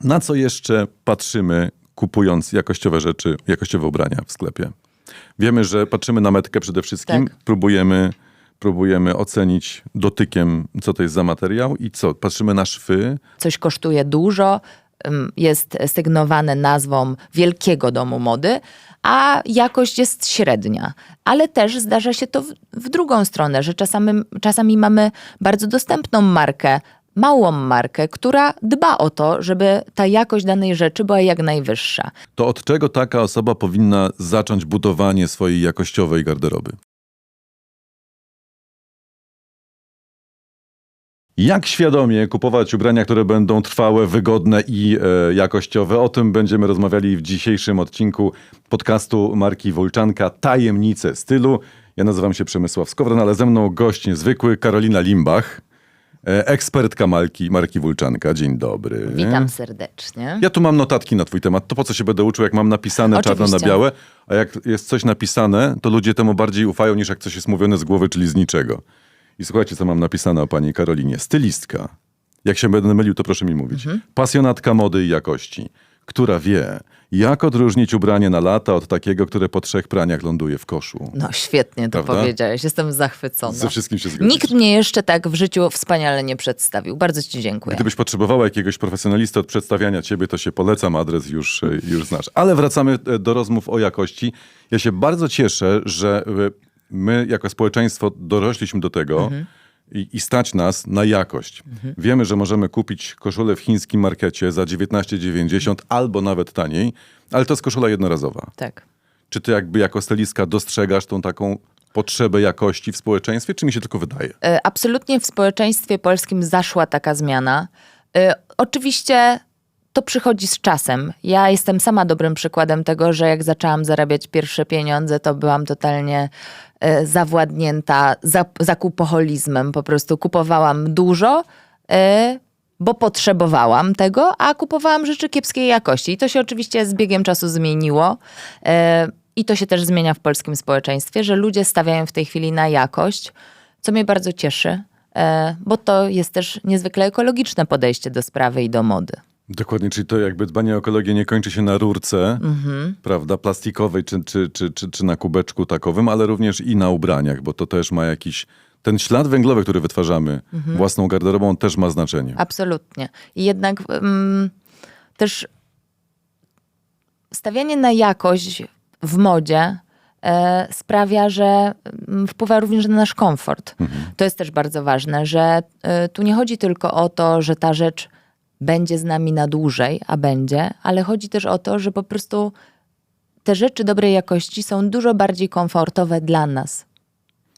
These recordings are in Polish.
Na co jeszcze patrzymy, kupując jakościowe rzeczy, jakościowe ubrania w sklepie? Wiemy, że patrzymy na metkę przede wszystkim, Tak. próbujemy, próbujemy ocenić dotykiem, co to jest za materiał i co? Patrzymy na szwy, Coś kosztuje dużo, jest sygnowane nazwą wielkiego domu mody, a jakość jest średnia. Ale też zdarza się to w, w drugą stronę, że czasami, czasami mamy bardzo dostępną markę, małą markę, która dba o to, żeby ta jakość danej rzeczy była jak najwyższa. to od czego taka osoba powinna zacząć budowanie swojej jakościowej garderoby? Jak świadomie kupować ubrania, które będą trwałe, wygodne i e, jakościowe? O tym będziemy rozmawiali w dzisiejszym odcinku podcastu marki Wolczanka Tajemnice stylu. Ja nazywam się Przemysław Skowron, ale ze mną gość niezwykły Karolina Limbach, e, ekspertka marki, marki Wulczanka. Dzień dobry. Witam serdecznie. Ja tu mam notatki na twój temat. To po co się będę uczył, jak mam napisane czarno na Oczywiście. białe, a jak jest coś napisane, to ludzie temu bardziej ufają, niż jak coś jest mówione z głowy, czyli z niczego. I słuchajcie, co mam napisane o pani Karolinie. Stylistka. Jak się będę mylił, to proszę mi mówić. Mhm. Pasjonatka mody i jakości, która wie, jak odróżnić ubranie na lata od takiego, które po trzech praniach ląduje w koszu. No świetnie to Prawda? powiedziałeś, jestem zachwycona. Ze wszystkim się zgodzisz. Nikt mnie jeszcze tak w życiu wspaniale nie przedstawił. Bardzo ci dziękuję. Gdybyś potrzebowała jakiegoś profesjonalisty od przedstawiania ciebie, to się polecam, adres już, e, już znasz. Ale wracamy e, do rozmów o jakości. Ja się bardzo cieszę, że e, my jako społeczeństwo dorośliśmy do tego i, i stać nas na jakość. Wiemy, że możemy kupić koszulę w chińskim markecie za 19,90 albo nawet taniej, ale to jest koszula jednorazowa. Tak. Czy ty jakby jako stylistka dostrzegasz tą taką potrzebę jakości w społeczeństwie, czy mi się tylko wydaje? E, Absolutnie w społeczeństwie polskim zaszła taka zmiana. E, Oczywiście to przychodzi z czasem. Ja jestem sama dobrym przykładem tego, że jak zaczęłam zarabiać pierwsze pieniądze, to byłam totalnie zawładnięta zap- zakupoholizmem. Po prostu kupowałam dużo, e, bo potrzebowałam tego, a kupowałam rzeczy kiepskiej jakości. I to się oczywiście z biegiem czasu zmieniło. E, I to się też zmienia w polskim społeczeństwie, że ludzie stawiają w tej chwili na jakość, co mnie bardzo cieszy, e, bo to jest też niezwykle ekologiczne podejście do sprawy i do mody. Dokładnie, czyli to jakby dbanie o ekologię nie kończy się na rurce, prawda, plastikowej czy, czy, czy, czy, czy na kubeczku takowym, ale również i na ubraniach, bo to też ma jakiś, ten ślad węglowy, który wytwarzamy własną garderobą, też ma znaczenie. Absolutnie. I jednak mm, też stawianie na jakość w modzie e, sprawia, że mm, wpływa również na nasz komfort. To jest też bardzo ważne, że e, tu nie chodzi tylko o to, że ta rzecz będzie z nami na dłużej, a będzie, ale chodzi też o to, że po prostu te rzeczy dobrej jakości są dużo bardziej komfortowe dla nas.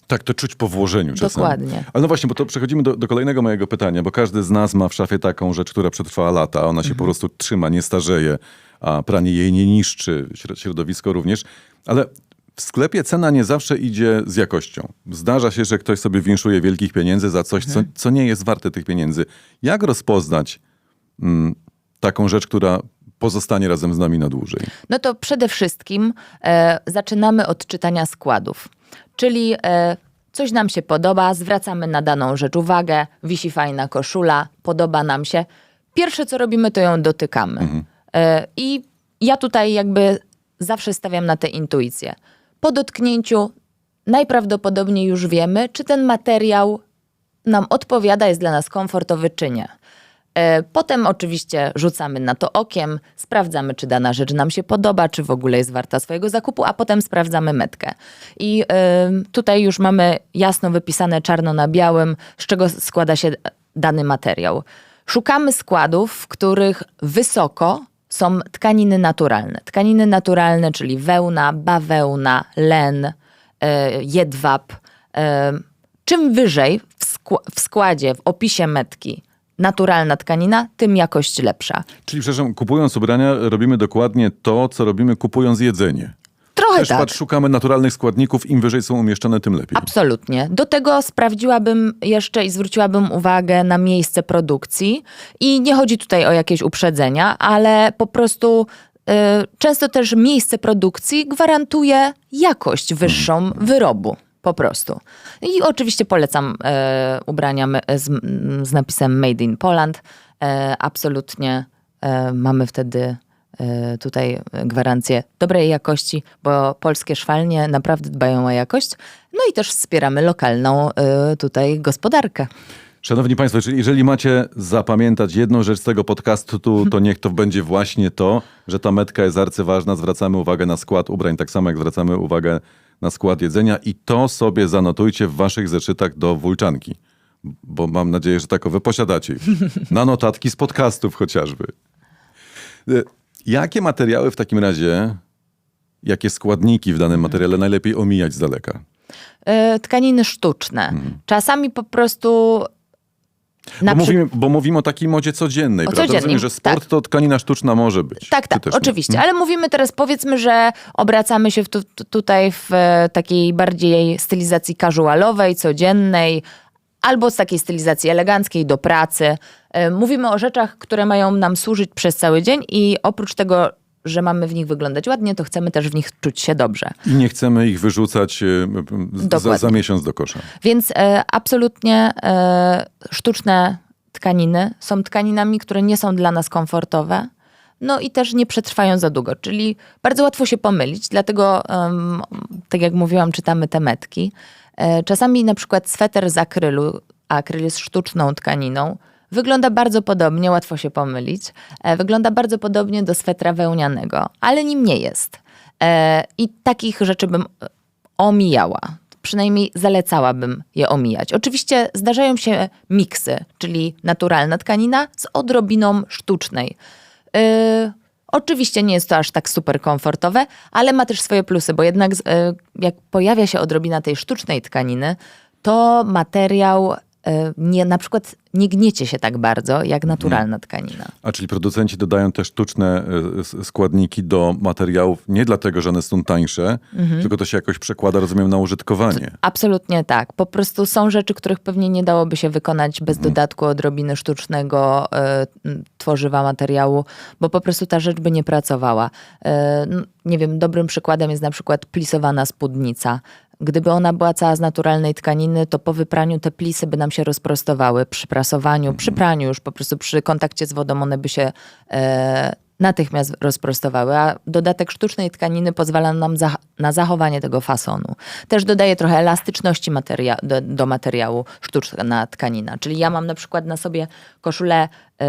Tak, to czuć po włożeniu czasem. Dokładnie. Ale no właśnie, bo to przechodzimy do, do kolejnego mojego pytania, bo każdy z nas ma w szafie taką rzecz, która przetrwała lata, a ona się po prostu trzyma, nie starzeje, a pranie jej nie niszczy, środ- środowisko również. Ale w sklepie cena nie zawsze idzie z jakością. Zdarza się, że ktoś sobie winszuje wielkich pieniędzy za coś, co, co nie jest warte tych pieniędzy. Jak rozpoznać taką rzecz, która pozostanie razem z nami na dłużej? No to przede wszystkim e, zaczynamy od czytania składów. Czyli e, coś nam się podoba, zwracamy na daną rzecz uwagę, wisi fajna koszula, podoba nam się. Pierwsze co robimy, to ją dotykamy. E, I ja tutaj jakby zawsze stawiam na tę intuicję. Po dotknięciu najprawdopodobniej już wiemy, czy ten materiał nam odpowiada, jest dla nas komfortowy, czy nie. E, Potem oczywiście rzucamy na to okiem, sprawdzamy, czy dana rzecz nam się podoba, czy w ogóle jest warta swojego zakupu, a potem sprawdzamy metkę. I e, tutaj już mamy jasno wypisane czarno na białym, z czego składa się dany materiał. Szukamy składów, w których wysoko są tkaniny naturalne. Tkaniny naturalne, czyli wełna, bawełna, len, e, jedwab. Czym wyżej w składzie, w opisie metki naturalna tkanina, tym jakość lepsza. Czyli, przepraszam, kupując ubrania robimy dokładnie to, co robimy kupując jedzenie. Trochę Też tak. patrz, szukamy naturalnych składników, im wyżej są umieszczone, tym lepiej. Absolutnie. Do tego sprawdziłabym jeszcze i zwróciłabym uwagę na miejsce produkcji. I nie chodzi tutaj o jakieś uprzedzenia, ale po prostu y, często też miejsce produkcji gwarantuje jakość wyższą wyrobu. Po prostu. I oczywiście polecam e, ubrania z, z napisem Made in Poland. E, absolutnie e, mamy wtedy e, tutaj gwarancję dobrej jakości, bo polskie szwalnie naprawdę dbają o jakość. No i też wspieramy lokalną e, tutaj gospodarkę. Szanowni Państwo, czyli jeżeli macie zapamiętać jedną rzecz z tego podcastu, to, to niech to będzie właśnie to, że ta metka jest arcyważna, zwracamy uwagę na skład ubrań, tak samo jak zwracamy uwagę na skład jedzenia i to sobie zanotujcie w waszych zeszytach do wulczanki, bo mam nadzieję, że takowe posiadacie. Na notatki z podcastów chociażby. E, Jakie materiały w takim razie, jakie składniki w danym materiale najlepiej omijać z daleka? E, Tkaniny sztuczne. Czasami po prostu Bo przy- mówimy, bo mówimy o takiej modzie codziennej, O prawda? Rozumiem, że sport tak. to tkanina sztuczna może być. Tak, tak, też nie? oczywiście. Ale mówimy teraz, powiedzmy, że obracamy się w tu, tu, tutaj w e, takiej bardziej stylizacji casualowej, codziennej, albo z takiej stylizacji eleganckiej do pracy. E, Mówimy o rzeczach, które mają nam służyć przez cały dzień i oprócz tego, że mamy w nich wyglądać ładnie, to chcemy też w nich czuć się dobrze. I nie chcemy ich wyrzucać e, za, za miesiąc do kosza. Więc e, absolutnie e, sztuczne tkaniny są tkaninami, które nie są dla nas komfortowe. No i też nie przetrwają za długo, czyli bardzo łatwo się pomylić. Dlatego, em, tak jak mówiłam, czytamy te metki. Czasami na przykład sweter z akrylu, a akryl jest sztuczną tkaniną, wygląda bardzo podobnie, łatwo się pomylić. E, wygląda bardzo podobnie do swetra wełnianego, ale nim nie jest. E, I takich rzeczy bym e, omijała. Przynajmniej zalecałabym je omijać. Oczywiście zdarzają się miksy, czyli naturalna tkanina z odrobiną sztucznej. Yy, oczywiście nie jest to aż tak super komfortowe, ale ma też swoje plusy, bo jednak yy, jak pojawia się odrobina tej sztucznej tkaniny, to materiał nie, na przykład nie gniecie się tak bardzo jak naturalna tkanina. A czyli producenci dodają te sztuczne e, składniki do materiałów nie dlatego, że one są tańsze, Mhm. tylko to się jakoś przekłada, rozumiem, na użytkowanie. Absolutnie tak. Po prostu są rzeczy, których pewnie nie dałoby się wykonać bez dodatku odrobiny sztucznego e, m, tworzywa materiału, bo po prostu ta rzecz by nie pracowała. E, n- nie wiem, dobrym przykładem jest na przykład plisowana spódnica. Gdyby ona była cała z naturalnej tkaniny, to po wypraniu te plisy by nam się rozprostowały. Przy prasowaniu, przy praniu już po prostu przy kontakcie z wodą one by się e, natychmiast rozprostowały, a dodatek sztucznej tkaniny pozwala nam na zachowanie tego fasonu. Też dodaje trochę elastyczności materia- do, do materiału sztuczna tkanina. Czyli ja mam na przykład na sobie koszulę e,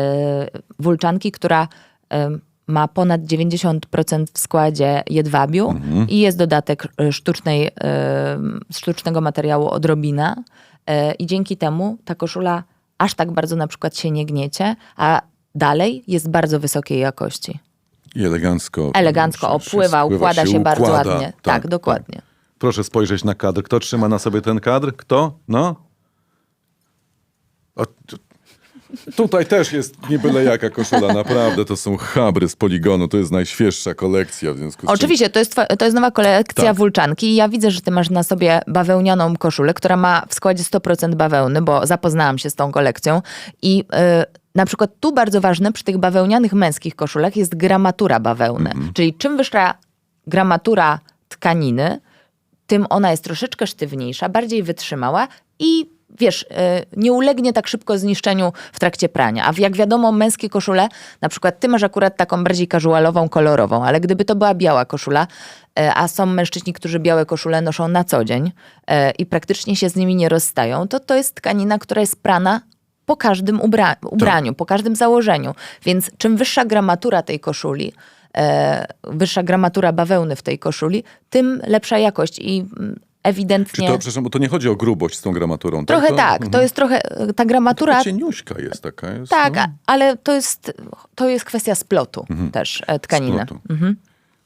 wulczanki, która e, ma ponad 90% w składzie jedwabiu i jest dodatek e, sztucznej, e, sztucznego materiału odrobina e, i dzięki temu ta koszula aż tak bardzo na przykład się nie gniecie, a dalej jest bardzo wysokiej jakości. I elegancko. Elegancko się- opływa, spływa układa się, bardzo układa. ładnie. Tak, dokładnie. Proszę spojrzeć na kadr. Kto trzyma na sobie ten kadr? Kto? No? O, tutaj też jest nie byle jaka koszula. Naprawdę to są chabry z poligonu. To jest najświeższa kolekcja w związku z. Oczywiście, to jest, to jest nowa kolekcja Tak. wulczanki i ja widzę, że ty masz na sobie bawełnianą koszulę, która ma w składzie 100% bawełny, bo zapoznałam się z tą kolekcją i yy, na przykład tu bardzo ważne przy tych bawełnianych męskich koszulach jest gramatura bawełny. Mhm. Czyli czym wyższa gramatura tkaniny, tym ona jest troszeczkę sztywniejsza, bardziej wytrzymała i wiesz, y, nie ulegnie tak szybko zniszczeniu w trakcie prania. A jak wiadomo, męskie koszule, na przykład ty masz akurat taką bardziej casualową, kolorową, ale gdyby to była biała koszula, y, a są mężczyźni, którzy białe koszule noszą na co dzień y, i praktycznie się z nimi nie rozstają, to to jest tkanina, która jest prana po każdym ubra- ubraniu, po każdym założeniu. Więc czym wyższa gramatura tej koszuli, e, wyższa gramatura bawełny w tej koszuli, tym lepsza jakość i mm, Czy ewidentnie... to, przepraszam, bo to nie chodzi o grubość z tą gramaturą, Trochę tak? tak, to jest trochę, e, ta gramatura... Taka cieniuśka jest taka. Jest, Tak, no, ale to jest, to jest kwestia splotu też e, tkaniny. splotu.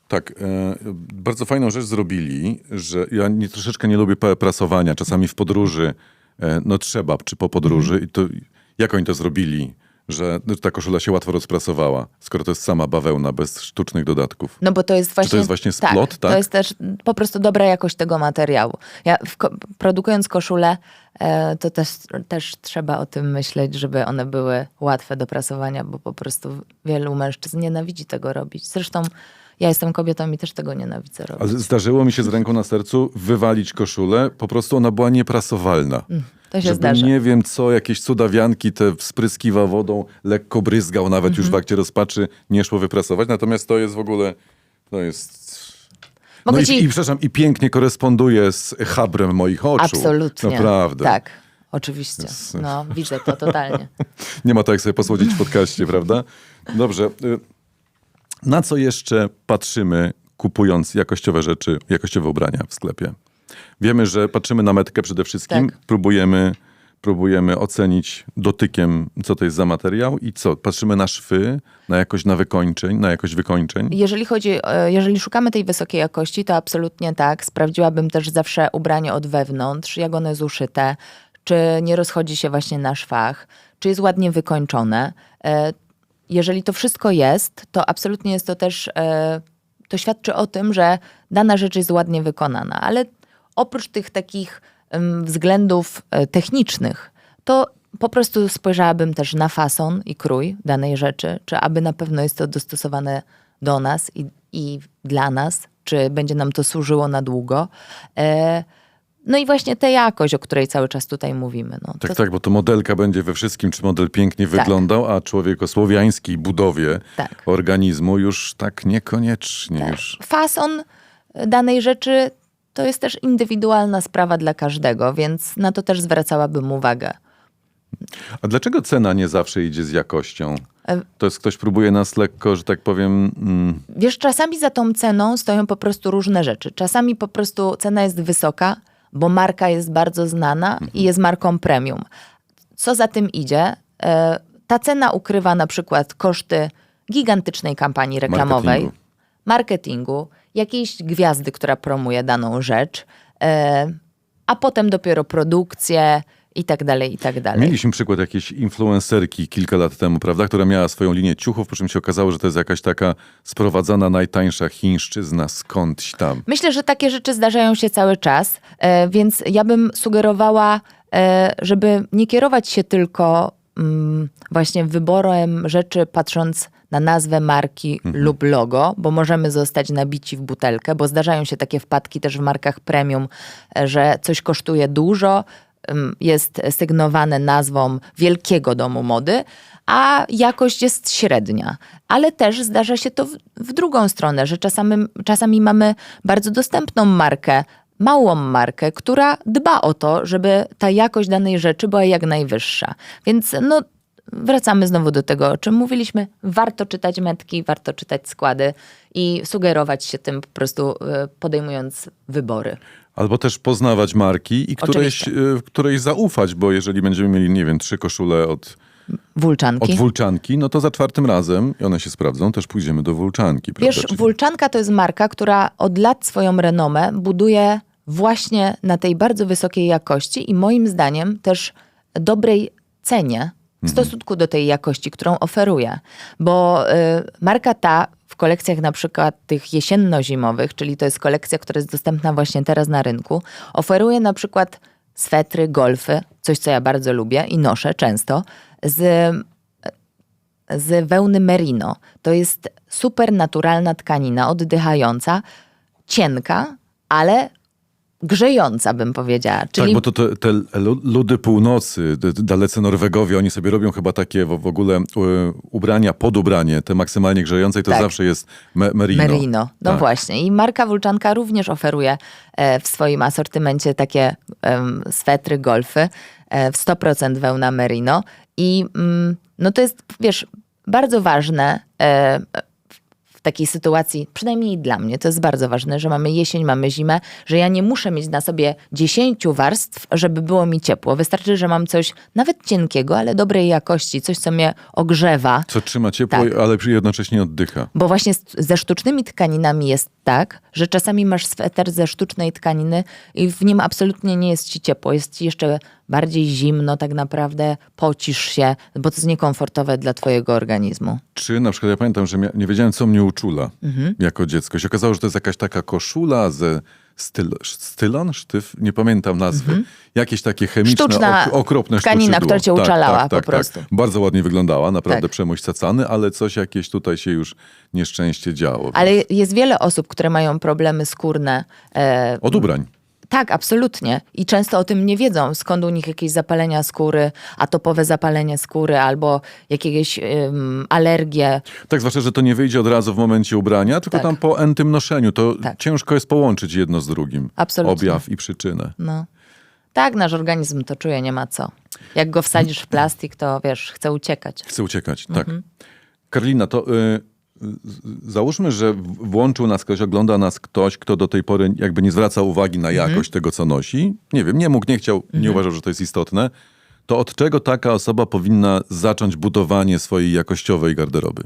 Tak, e, bardzo fajną rzecz zrobili, że ja nie, troszeczkę nie lubię prasowania. Czasami w podróży, e, no trzeba, czy po podróży. I to, jak oni to zrobili, że ta koszula się łatwo rozprasowała, skoro to jest sama bawełna, bez sztucznych dodatków? No bo to jest właśnie... jest właśnie splot, tak? To jest też po prostu dobra jakość tego materiału. Ja ko- produkując koszule, to też, też trzeba o tym myśleć, żeby one były łatwe do prasowania, bo po prostu wielu mężczyzn nienawidzi tego robić. Zresztą ja jestem kobietą i też tego nienawidzę robić. Ale zdarzyło mi się z ręką na sercu wywalić koszulę, po prostu ona była nieprasowalna. To się żeby zdarza. nie wiem co, jakieś cudawianki te spryskiwa wodą, lekko bryzgał, nawet Mhm. już w akcie rozpaczy nie szło wyprasować. Natomiast to jest w ogóle, to jest... No Mogę i, ci- i, przepraszam, i pięknie koresponduje z chabrem moich oczu. Absolutnie. Naprawdę. Tak, oczywiście. No, widzę to totalnie. Nie ma tak jak sobie posłodzić w podcaście, prawda? Dobrze. y, Na co jeszcze patrzymy, kupując jakościowe rzeczy, jakościowe ubrania w sklepie? Wiemy, że patrzymy na metkę przede wszystkim, Tak. próbujemy, próbujemy ocenić dotykiem, co to jest za materiał i co? Patrzymy na szwy, na jakość na wykończeń, na jakość wykończeń. Jeżeli chodzi, e, jeżeli szukamy tej wysokiej jakości, to absolutnie tak. Sprawdziłabym też zawsze ubranie od wewnątrz, jak ono jest uszyte, czy nie rozchodzi się właśnie na szwach, czy jest ładnie wykończone. E, Jeżeli to wszystko jest, to absolutnie jest to też, e, to świadczy o tym, że dana rzecz jest ładnie wykonana. Ale oprócz tych takich względów e, technicznych, to po prostu spojrzałabym też na fason i krój danej rzeczy, czy aby na pewno jest to dostosowane do nas i, i dla nas, czy będzie nam to służyło na długo. E, no i właśnie tę jakość, o której cały czas tutaj mówimy. No, Tak, to, tak, bo to modelka będzie we wszystkim, czy model pięknie wyglądał, a człowiek o słowiańskiej budowie Tak. organizmu już tak niekoniecznie. Tak. Już. Fason danej rzeczy to jest też indywidualna sprawa dla każdego, więc na to też zwracałabym uwagę. A dlaczego cena nie zawsze idzie z jakością? E, To jest ktoś próbuje nas lekko, że tak powiem. Mm, Wiesz, czasami za tą ceną stoją po prostu różne rzeczy. Czasami po prostu cena jest wysoka, bo marka jest bardzo znana i jest marką premium. Co za tym idzie? E, Ta cena ukrywa na przykład koszty gigantycznej kampanii reklamowej, Marketingu. marketingu, jakiejś gwiazdy, która promuje daną rzecz, e, a potem dopiero produkcję i tak dalej, i tak dalej. Mieliśmy przykład jakiejś influencerki kilka lat temu, prawda, która miała swoją linię ciuchów, po czym się okazało, że to jest jakaś taka sprowadzana najtańsza chińszczyzna skądś tam. Myślę, że takie rzeczy zdarzają się cały czas, e, więc ja bym sugerowała, e, żeby nie kierować się tylko mm, właśnie wyborem rzeczy patrząc na nazwę marki lub logo, bo możemy zostać nabici w butelkę, bo zdarzają się takie wpadki też w markach premium, e, że coś kosztuje dużo, jest sygnowane nazwą wielkiego domu mody, a jakość jest średnia. Ale też zdarza się to w, w drugą stronę, że czasami, czasami mamy bardzo dostępną markę, małą markę, która dba o to, żeby ta jakość danej rzeczy była jak najwyższa. Więc no, wracamy znowu do tego, o czym mówiliśmy. Warto czytać metki, warto czytać składy i sugerować się tym po prostu e, podejmując wybory. Albo też poznawać marki i którejś, Oczywiście. której zaufać, bo jeżeli będziemy mieli, nie wiem, trzy koszule od, Wulczanki. od Wulczanki, no to za czwartym razem, i one się sprawdzą, też pójdziemy do Wulczanki. Wiesz, prawda? Czyli- Wulczanka to jest marka, która od lat swoją renomę buduje właśnie na tej bardzo wysokiej jakości i moim zdaniem też dobrej cenie w stosunku do tej jakości, którą oferuje. Bo y, marka ta w kolekcjach na przykład tych jesienno-zimowych, czyli to jest kolekcja, która jest dostępna właśnie teraz na rynku, oferuje na przykład swetry, golfy, coś co ja bardzo lubię i noszę często, z z wełny merino. To jest super naturalna tkanina, oddychająca, cienka, ale grzejąca, bym powiedziała. Czyli Tak, bo to te, te lu- ludy północy, d- d- dalecy Norwegowie, oni sobie robią chyba takie w, w ogóle e, ubrania pod ubranie, te maksymalnie grzejące i to Tak. zawsze jest me, merino. merino. No Tak. właśnie. I marka Wulczanka również oferuje e, w swoim asortymencie takie em, swetry, golfy e, w 100% wełna merino. I mm, no to jest, wiesz, bardzo ważne takiej sytuacji, przynajmniej dla mnie, to jest bardzo ważne, że mamy jesień, mamy zimę, że ja nie muszę mieć na sobie 10 warstw, żeby było mi ciepło. Wystarczy, że mam coś nawet cienkiego, ale dobrej jakości, coś, co mnie ogrzewa. Co trzyma ciepło, Tak. ale przy- jednocześnie oddycha. Bo właśnie z, ze sztucznymi tkaninami jest tak, że czasami masz sweter ze sztucznej tkaniny i w nim absolutnie nie jest ci ciepło. Jest ci jeszcze bardziej zimno, tak naprawdę pocisz się, bo to jest niekomfortowe dla twojego organizmu. Czy na przykład ja pamiętam, że nie wiedziałem, co mnie uczula Mhm. jako dziecko. Się okazało, że to jest jakaś taka koszula ze styl, stylon, sztyw, nie pamiętam nazwy. Jakieś takie chemiczne, Mhm. Sztuczna ok, okropne tkanina, sztuczydło. która cię uczalała po prostu. Bardzo ładnie wyglądała, naprawdę Tak. przemość cacany, ale coś jakieś tutaj się już nieszczęście działo. Ale jest wiele osób, które mają problemy skórne. E, Od ubrań. Tak, absolutnie. I często o tym nie wiedzą, skąd u nich jakieś zapalenia skóry, atopowe zapalenie skóry albo jakieś alergie. Tak, zwłaszcza, że to nie wyjdzie od razu w momencie ubrania, tylko Tak. tam po entym noszeniu. To Tak. ciężko jest połączyć jedno z drugim. Absolutnie. Objaw i przyczynę. No. Tak, nasz organizm to czuje, nie ma co. Jak go wsadzisz w plastik, to wiesz, chce uciekać. Chcę uciekać, tak. Mhm. Karolina, to y, załóżmy, że włączył nas ktoś, ogląda nas ktoś, kto do tej pory jakby nie zwraca uwagi na Mhm. jakość tego, co nosi. Nie wiem, nie mógł, nie chciał, nie uważał, że to jest istotne. To od czego taka osoba powinna zacząć budowanie swojej jakościowej garderoby?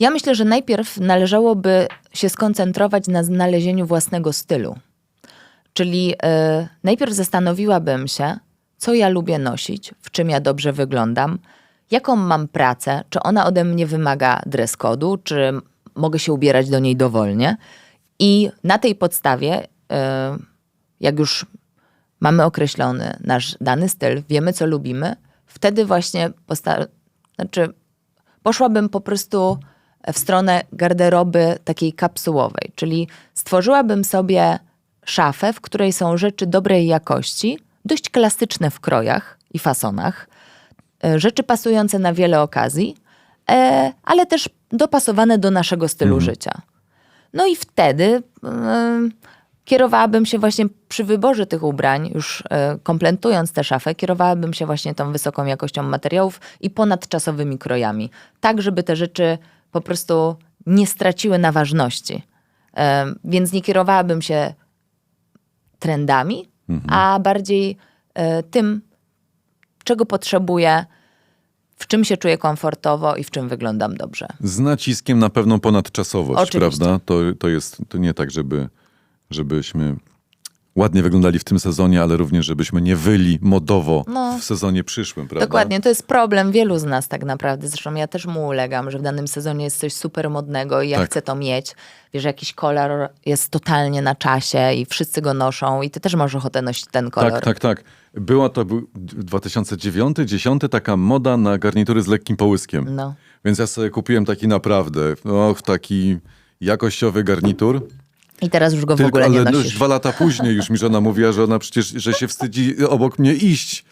Ja myślę, że najpierw należałoby się skoncentrować na znalezieniu własnego stylu. Czyli e, najpierw zastanowiłabym się, co ja lubię nosić, w czym ja dobrze wyglądam, jaką mam pracę, czy ona ode mnie wymaga dress kodu, czy mogę się ubierać do niej dowolnie. I na tej podstawie, e, jak już mamy określony nasz dany styl, wiemy co lubimy, wtedy właśnie posta- znaczy poszłabym po prostu w stronę garderoby takiej kapsułowej, czyli stworzyłabym sobie szafę, w której są rzeczy dobrej jakości, dość klasyczne w krojach i fasonach, rzeczy pasujące na wiele okazji, e, ale też dopasowane do naszego stylu życia. No i wtedy em, kierowałabym się właśnie przy wyborze tych ubrań, już e, kompletując tę szafę, kierowałabym się właśnie tą wysoką jakością materiałów i ponadczasowymi krojami. Tak, żeby te rzeczy po prostu nie straciły na ważności. Więc nie kierowałabym się trendami, a bardziej e, tym, czego potrzebuję, w czym się czuję komfortowo i w czym wyglądam dobrze. Z naciskiem na pewną ponadczasowość, Oczywiście. prawda? To, to jest to nie tak, żeby, żebyśmy ładnie wyglądali w tym sezonie, ale również, żebyśmy nie wyli modowo No. w sezonie przyszłym, prawda? Dokładnie, to jest problem wielu z nas tak naprawdę. Zresztą ja też mu ulegam, że w danym sezonie jest coś super modnego i ja Tak. chcę to mieć. Wiesz, jakiś kolor jest totalnie na czasie i wszyscy go noszą i ty też masz ochotę nosić ten kolor. Tak, tak, tak. Była to był 2009-2010 taka moda na garnitury z lekkim połyskiem. No. Więc ja sobie kupiłem taki naprawdę, och, taki jakościowy garnitur. I teraz już go w Tylko, ogóle nie ale nosisz. dwa lata później już mi żona mówiła, że ona przecież, że się wstydzi obok mnie iść.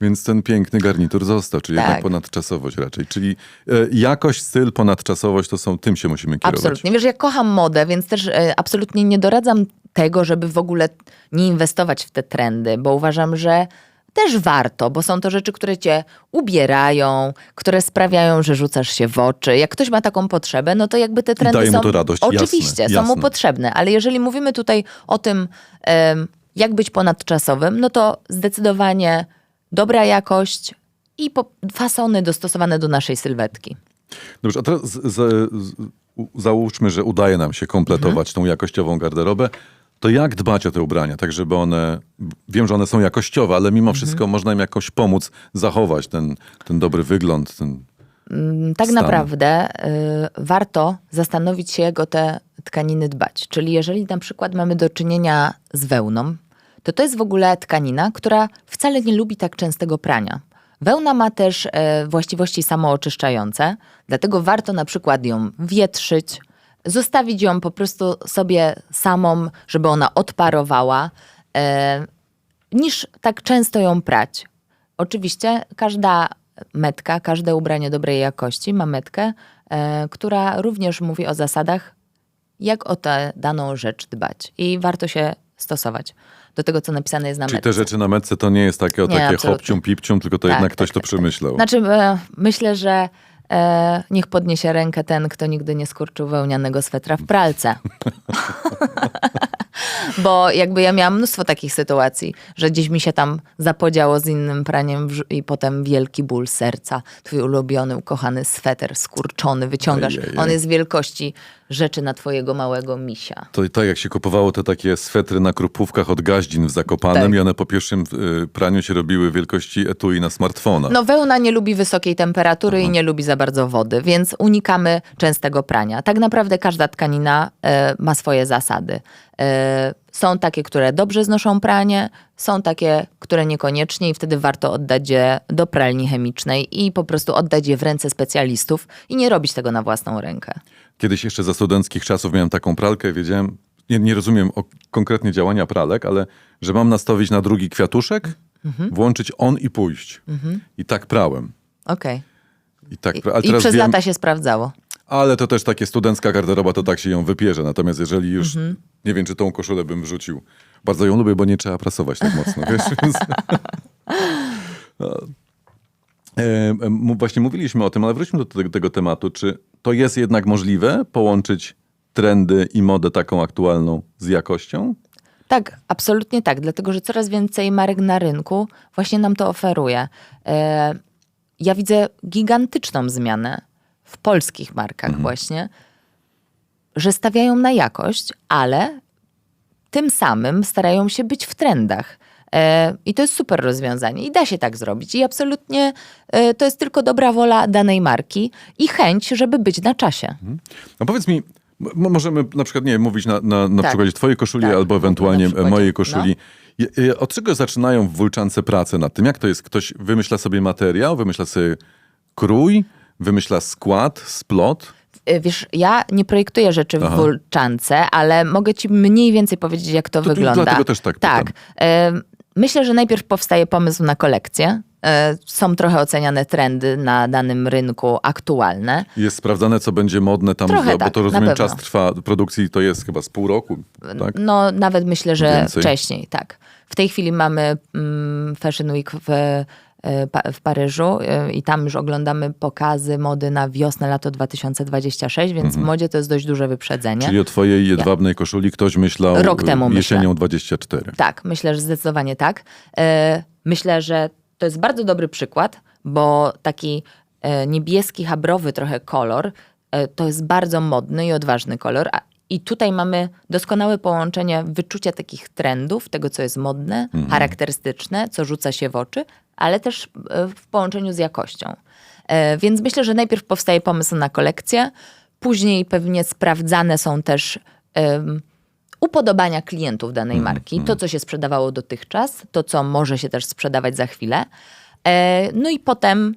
Więc ten piękny garnitur został, czyli Tak. jednak ponadczasowość raczej. Czyli e, jakość, styl, ponadczasowość to są, tym się musimy kierować. Absolutnie. Wiesz, ja kocham modę, więc też e, absolutnie nie doradzam tego, żeby w ogóle nie inwestować w te trendy, bo uważam, że też warto, bo są to rzeczy, które cię ubierają, które sprawiają, że rzucasz się w oczy. Jak ktoś ma taką potrzebę, no to jakby te trendy daje mu są... to radość, jasne, Oczywiście, są mu jasne. potrzebne, ale jeżeli mówimy tutaj o tym, jak być ponadczasowym, no to zdecydowanie dobra jakość i fasony dostosowane do naszej sylwetki. Dobrze, a teraz z, z, z, załóżmy, że udaje nam się kompletować tą jakościową garderobę. To jak dbać o te ubrania, tak żeby one, wiem, że one są jakościowe, ale mimo wszystko można im jakoś pomóc zachować ten, ten dobry wygląd, ten, Tak stan. naprawdę y, warto zastanowić się, jak o te tkaniny dbać. Czyli jeżeli na przykład mamy do czynienia z wełną, to to jest w ogóle tkanina, która wcale nie lubi tak częstego prania. Wełna ma też e, właściwości samooczyszczające, dlatego warto na przykład ją wietrzyć, zostawić ją po prostu sobie samą, żeby ona odparowała, e, niż tak często ją prać. Oczywiście każda metka, każde ubranie dobrej jakości ma metkę, e, która również mówi o zasadach, jak o tę daną rzecz dbać. I warto się stosować do tego, co napisane jest na Czyli metce. te rzeczy na metce to nie jest takie, o, Nie, takie absolutnie. hopcium, pipcium, tylko to Tak, jednak ktoś tak, to tak, przemyślał. Znaczy, e, myślę, że e, niech podniesie rękę ten, kto nigdy nie skurczył wełnianego swetra w pralce. Bo jakby ja miałam mnóstwo takich sytuacji, że gdzieś mi się tam zapodziało z innym praniem i potem wielki ból serca. Twój ulubiony, ukochany sweter skurczony wyciągasz. Ojej. On jest wielkości rzeczy na twojego małego misia. To i tak jak się kupowało te takie swetry na krupówkach od gaździn w Zakopanem Tak. i one po pierwszym y, praniu się robiły wielkości etui na smartfona. No wełna nie lubi wysokiej temperatury i nie lubi za bardzo wody, więc unikamy częstego prania. Tak naprawdę każda tkanina e, ma swoje zasady. E, są takie, które dobrze znoszą pranie, są takie, które niekoniecznie i wtedy warto oddać je do pralni chemicznej i po prostu oddać je w ręce specjalistów i nie robić tego na własną rękę. Kiedyś jeszcze za studenckich czasów miałem taką pralkę wiedziałem, nie, nie rozumiem konkretnie działania pralek, ale że mam nastawić na drugi kwiatuszek, Mhm. włączyć on i pójść. I tak prałem. Okej. I tak, I, I przez wiem, lata się sprawdzało. Ale to też takie studencka garderoba, to tak się ją wypierze. Natomiast jeżeli już, Mhm. nie wiem, czy tą koszulę bym wrzucił. Bardzo ją lubię, bo nie trzeba prasować tak mocno, wiesz? Więc... Właśnie mówiliśmy o tym, ale wróćmy do tego, tego tematu. Czy to jest jednak możliwe połączyć trendy i modę taką aktualną z jakością? Tak, absolutnie tak, dlatego że coraz więcej marek na rynku właśnie nam to oferuje. E, ja widzę gigantyczną zmianę w polskich markach właśnie, że stawiają na jakość, ale tym samym starają się być w trendach. E, I to jest super rozwiązanie i da się tak zrobić. I absolutnie e, to jest tylko dobra wola danej marki i chęć, żeby być na czasie. No powiedz mi, możemy na przykład, nie wiem, mówić na, na, na Tak. przykładzie twojej koszuli Tak, albo ewentualnie mojej koszuli. Je- je- Od czego zaczynają w Wulczance pracę nad tym? Jak to jest? Ktoś wymyśla sobie materiał, wymyśla sobie krój, wymyśla skład, splot? Y, Wiesz, ja nie projektuję rzeczy w Aha. Wulczance, ale mogę ci mniej więcej powiedzieć, jak to, To- wygląda. dlatego też tak Tak. Ym, Myślę, że najpierw powstaje pomysł na kolekcję. Y, Są trochę oceniane trendy na danym rynku aktualne. Jest sprawdzane, co będzie modne tam, Trochę bo tak, to rozumiem, czas trwa produkcji to jest chyba z pół roku, tak? No, nawet myślę, że Więcej. wcześniej, tak. W tej chwili mamy mm, Fashion Week w, w Paryżu y, i tam już oglądamy pokazy mody na wiosnę, lato 2026, więc w modzie to jest dość duże wyprzedzenie. Mhm. Czyli o twojej jedwabnej koszuli ktoś myślał Rok temu, y, myślę. jesienią 24. Tak, myślę, że zdecydowanie tak. E, Myślę, że to jest bardzo dobry przykład, bo taki e, niebieski, habrowy trochę kolor e, to jest bardzo modny i odważny kolor. a- I tutaj mamy doskonałe połączenie wyczucia takich trendów, tego co jest modne, charakterystyczne, co rzuca się w oczy, ale też e, w połączeniu z jakością. E, Więc myślę, że najpierw powstaje pomysł na kolekcję, później pewnie sprawdzane są też em, upodobania klientów danej marki, to co się sprzedawało dotychczas, to co może się też sprzedawać za chwilę. E, No i potem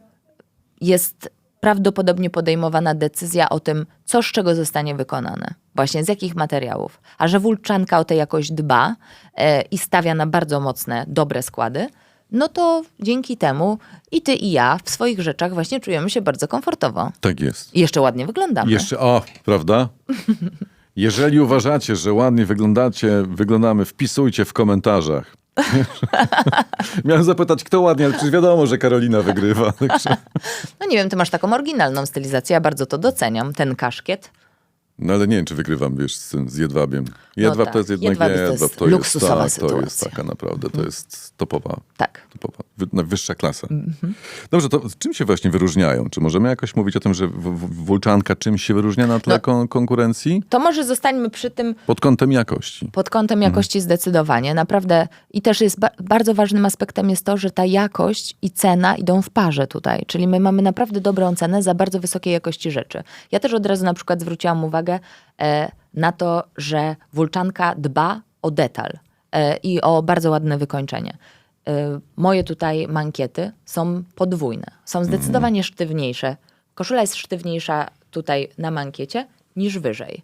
jest prawdopodobnie podejmowana decyzja o tym, co z czego zostanie wykonane. Właśnie z jakich materiałów. A że wulczanka o tę jakość dba e, i stawia na bardzo mocne, dobre składy, no to dzięki temu i ty i ja w swoich rzeczach właśnie czujemy się bardzo komfortowo. Tak jest. I jeszcze ładnie wyglądamy. Jeszcze, o, prawda? Jeżeli uważacie, że ładnie wyglądacie, wyglądamy, wpisujcie w komentarzach. Miałem zapytać, kto ładnie, ale przecież wiadomo, że Karolina wygrywa. Także... No nie wiem, ty masz taką oryginalną stylizację, ja bardzo to doceniam, ten kaszkiet. No ale nie wiem, czy wygrywam, wiesz, z, tym, z jedwabiem. Jedwab tak. to jest jednak Jedwab to jest jedwab. To luksusowa jest, tak, to jest sytuacja. taka naprawdę, to jest topowa, Tak. topowa wy, no, wyższa klasa. Mhm. Dobrze, to czym się właśnie wyróżniają? Czy możemy jakoś mówić o tym, że Wulczanka czymś się wyróżnia na tle No. kon, konkurencji? To może zostańmy przy tym Pod kątem jakości. pod kątem jakości zdecydowanie. Naprawdę i też jest ba- bardzo ważnym aspektem jest to, że ta jakość i cena idą w parze tutaj. Czyli my mamy naprawdę dobrą cenę za bardzo wysokiej jakości rzeczy. Ja też od razu na przykład zwróciłam uwagę e, na to, że Wulczanka dba o detal e, i o bardzo ładne wykończenie. E, moje tutaj mankiety są podwójne. Są zdecydowanie sztywniejsze. Koszula jest sztywniejsza tutaj na mankiecie niż wyżej.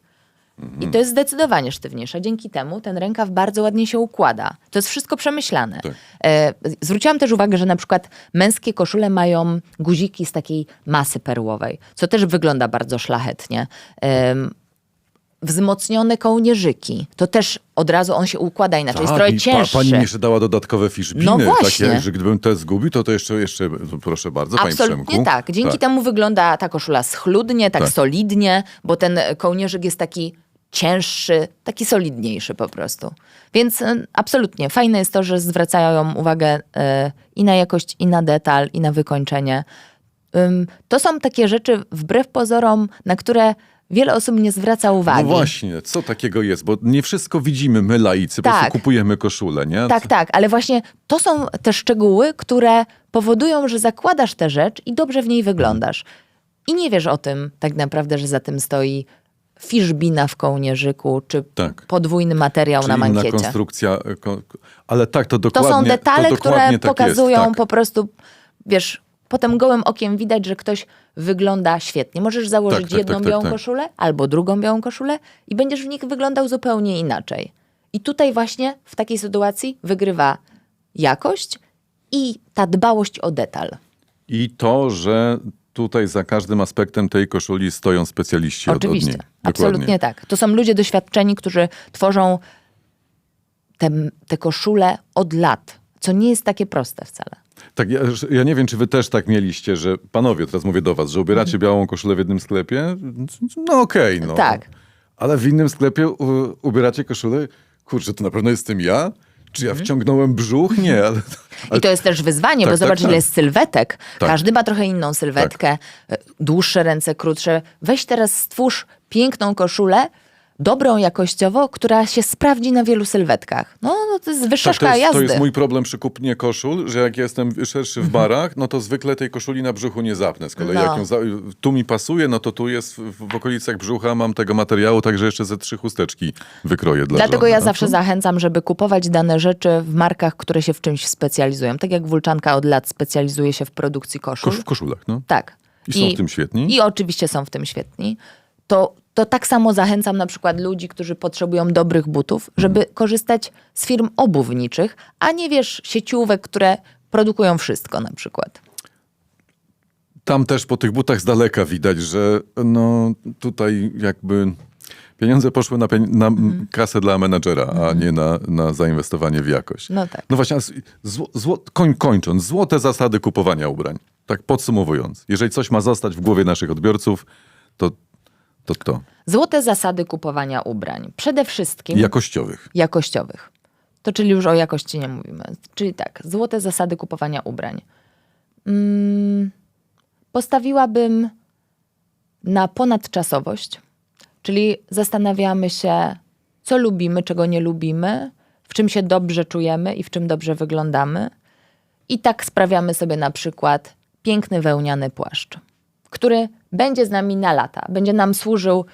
I to jest zdecydowanie sztywniejsze. Dzięki temu ten rękaw bardzo ładnie się układa. To jest wszystko przemyślane. Tak. E, zwróciłam też uwagę, że na przykład męskie koszule mają guziki z takiej masy perłowej, co też wygląda bardzo szlachetnie. Wzmocnione kołnierzyki. To też od razu on się układa inaczej. jest trochę Tak, i cięższy. pani mi jeszcze dała dodatkowe fiszbiny, No właśnie. takie, że gdybym te zgubił, to to jeszcze, jeszcze to proszę bardzo, panie Absolutnie Przemku. tak. Dzięki temu wygląda ta koszula schludnie, tak, Tak. solidnie, bo ten kołnierzyk jest taki cięższy, taki solidniejszy po prostu. Więc e, absolutnie fajne jest to, że zwracają uwagę e, i na jakość, i na detal, i na wykończenie. To są takie rzeczy wbrew pozorom, na które wiele osób nie zwraca No uwagi. właśnie, co takiego jest? Bo nie wszystko widzimy my laicy, po Tak. prostu kupujemy koszulę, nie? Tak, tak, ale właśnie to są te szczegóły, które powodują, że zakładasz tę rzecz i dobrze w niej wyglądasz. I nie wiesz o tym tak naprawdę, że za tym stoi fiszbina w kołnierzyku, czy Tak. podwójny materiał Czyli na inna mankiecie. konstrukcja, e, ale tak, to To dokładnie są detale, to które tak pokazują jest, tak. po prostu, wiesz, potem gołym okiem widać, że ktoś wygląda świetnie. Możesz założyć Tak, tak, jedną tak, białą koszulę albo drugą białą koszulę i będziesz w nich wyglądał zupełnie inaczej. I tutaj właśnie w takiej sytuacji wygrywa jakość i ta dbałość o detal. I to, że tutaj za każdym aspektem tej koszuli stoją specjaliści od, od Oczywiście, niej. absolutnie tak. To są ludzie doświadczeni, którzy tworzą te, te koszule od lat, co nie jest takie proste wcale. Tak, ja, ja nie wiem, czy wy też tak mieliście, że panowie, teraz mówię do was, że ubieracie białą koszulę w jednym sklepie, no okej, no. Mhm. Tak. Ale w innym sklepie u, ubieracie koszulę, kurczę, to na pewno jestem ja? Czy ja wciągnąłem brzuch? Nie, ale... ale I to jest też wyzwanie, Tak, bo tak, zobacz, tak. ile jest sylwetek. Tak. Każdy ma trochę inną sylwetkę. e, Dłuższe ręce, krótsze. Weź teraz stwórz piękną koszulę, dobrą jakościowo, która się sprawdzi na wielu sylwetkach. No, no to jest wyższa Tak, to, jest, jazdy. to jest mój problem przy kupnie koszul, że jak jestem szerszy w barach, no to zwykle tej koszuli na brzuchu nie zapnę. Z kolei No. jak ją za, tu mi pasuje, no to tu jest w, w okolicach brzucha, mam tego materiału, także jeszcze ze trzy chusteczki wykroję dla Dlatego żony. ja zawsze zachęcam, żeby kupować dane rzeczy w markach, które się w czymś specjalizują. Tak jak Wulczanka od lat specjalizuje się w produkcji koszul. Kosz, w koszulach, no. Tak. I są w tym świetni? I oczywiście są w tym świetni. To, to tak samo zachęcam na przykład ludzi, którzy potrzebują dobrych butów, żeby korzystać z firm obuwniczych, a nie wiesz, sieciówek, które produkują wszystko na przykład. Tam też po tych butach z daleka widać, że no tutaj jakby pieniądze poszły na, pien- na kasę dla menadżera, a nie na, na zainwestowanie w jakość. No tak. No właśnie, zło, zło, koń, kończąc, złote zasady kupowania ubrań. Tak podsumowując, jeżeli coś ma zostać w głowie naszych odbiorców, to to. to. Złote zasady kupowania ubrań. Przede wszystkim Jakościowych. jakościowych. To czyli już o jakości nie mówimy. Czyli tak, złote zasady kupowania ubrań. Mm, postawiłabym na ponadczasowość, czyli zastanawiamy się, co lubimy, czego nie lubimy, w czym się dobrze czujemy i w czym dobrze wyglądamy. I tak sprawiamy sobie na przykład piękny wełniany płaszcz, który będzie z nami na lata. Będzie nam służył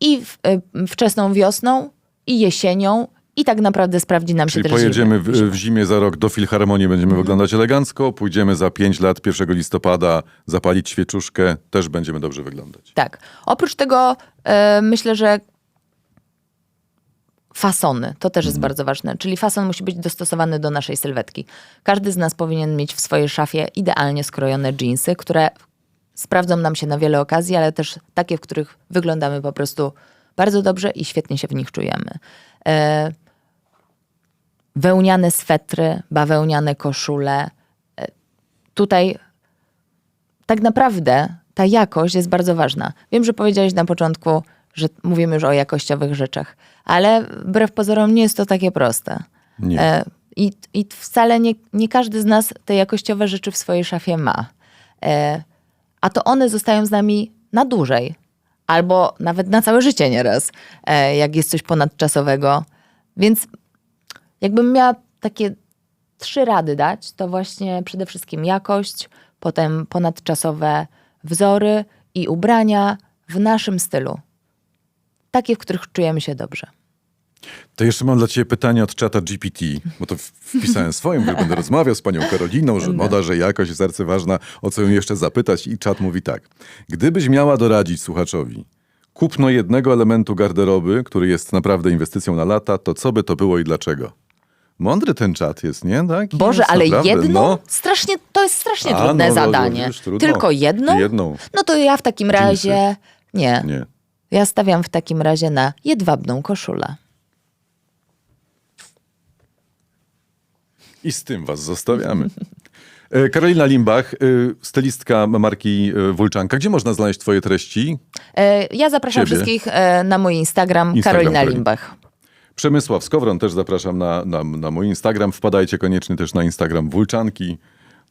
i w, y, wczesną wiosną, i jesienią, i tak naprawdę sprawdzi nam Czyli się też pojedziemy w, w zimie za rok do Filharmonii, będziemy wyglądać elegancko, pójdziemy za 5 lat 1 listopada zapalić świeczuszkę, też będziemy dobrze wyglądać. Tak. Oprócz tego e, myślę, że fasony to też jest bardzo ważne. Czyli fason musi być dostosowany do naszej sylwetki. Każdy z nas powinien mieć w swojej szafie idealnie skrojone dżinsy, które sprawdzą nam się na wiele okazji, ale też takie, w których wyglądamy po prostu bardzo dobrze i świetnie się w nich czujemy. E, wełniane swetry, bawełniane koszule. E, tutaj tak naprawdę ta jakość jest bardzo ważna. Wiem, że powiedziałeś na początku, że mówimy już o jakościowych rzeczach, ale wbrew pozorom nie jest to takie proste. Nie. E, I, I wcale nie, nie każdy z nas te jakościowe rzeczy w swojej szafie ma. E, a to one zostają z nami na dłużej. Albo nawet na całe życie nieraz, e, jak jest coś ponadczasowego. Więc jakbym miała takie trzy rady dać, to właśnie przede wszystkim jakość, potem ponadczasowe wzory i ubrania w naszym stylu. Takie, w których czujemy się dobrze. To jeszcze mam dla ciebie pytanie od czata GPT, bo to wpisałem swoim, że będę rozmawiał z panią Karoliną, że moda, że jakość jest arcyważna, o co ją jeszcze zapytać i czat mówi tak. Gdybyś miała doradzić słuchaczowi kupno jednego elementu garderoby, który jest naprawdę inwestycją na lata, to co by to było i dlaczego? Mądry ten czat jest, nie? Tak? Boże, Jest ale naprawdę, jedno? No. Strasznie, to jest strasznie A, trudne no, no, zadanie. wiesz, trudno. Tylko jedną? Jedną. No to ja w takim razie... Nie. Nie. Ja stawiam w takim razie na jedwabną koszulę. I z tym was zostawiamy. E, Karolina Limbach, y, stylistka marki y, Wulczanka. Gdzie można znaleźć twoje treści? E, Ja zapraszam Ciebie. wszystkich e, na mój Instagram, Instagram Karolina Karolina. Limbach. Przemysław Skowron też zapraszam na, na, na mój Instagram. Wpadajcie koniecznie też na Instagram Wulczanki,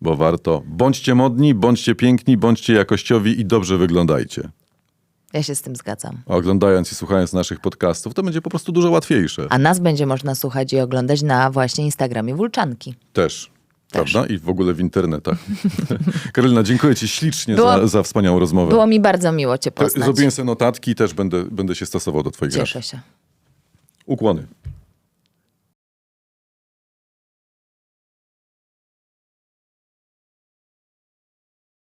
bo warto. Bądźcie modni, bądźcie piękni, bądźcie jakościowi i dobrze wyglądajcie. Ja się z tym zgadzam. Oglądając i słuchając naszych podcastów, to będzie po prostu dużo łatwiejsze. A nas będzie można słuchać i oglądać na właśnie Instagramie Wulczanki. Też. Prawda? I w ogóle w internetach. Karolina, dziękuję ci ślicznie Było- za, za wspaniałą rozmowę. Było mi bardzo miło cię poznać. Zrobiłem sobie notatki i też będę, będę się stosował do twoich. Cieszę się. Ukłony.